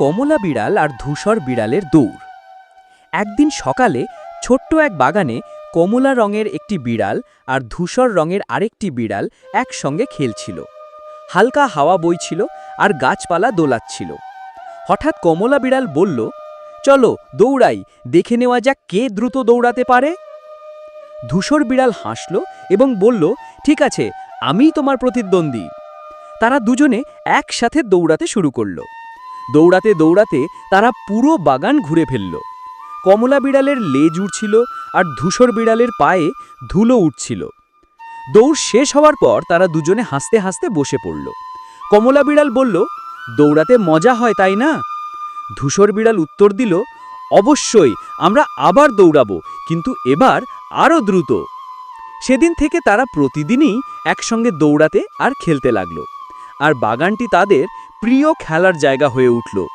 কমলা বিড়াল আর ধূসর বিড়ালের দৌড়। একদিন সকালে ছোট্ট এক বাগানে কমলা রঙের একটি বিড়াল আর ধূসর রঙের আরেকটি বিড়াল একসঙ্গে খেলছিল। হালকা হাওয়া বইছিল আর গাছপালা দোলাচ্ছিল। হঠাৎ কমলা বিড়াল বলল, চলো দৌড়াই, দেখে নেওয়া যাক কে দ্রুত দৌড়াতে পারে? ধূসর বিড়াল হাসল এবং বলল, ঠিক আছে, আমিই তোমার প্রতিদ্বন্দ্বী। তারা দুজনে একসাথে দৌড়াতে শুরু করল। দৌড়াতে দৌড়াতে তারা পুরো বাগান ঘুরে ফেলল। কমলা বিড়ালের লেজ উঠছিল আর ধূসর বিড়ালের পায়ে ধুলো উঠছিল। দৌড় শেষ হওয়ার পর তারা দুজনে হাসতে হাসতে বসে পড়ল। কমলা বিড়াল বলল, দৌড়াতে মজা হয়, তাই না? ধূসর বিড়াল উত্তর দিল, অবশ্যই, আমরা আবার দৌড়াবো, কিন্তু এবার আরও দ্রুত। সেদিন থেকে তারা প্রতিদিনই একসঙ্গে দৌড়াতে আর খেলতে লাগল। আর বাগানটি তাদের প্রিয় খেলার জায়গা হয়ে উঠল।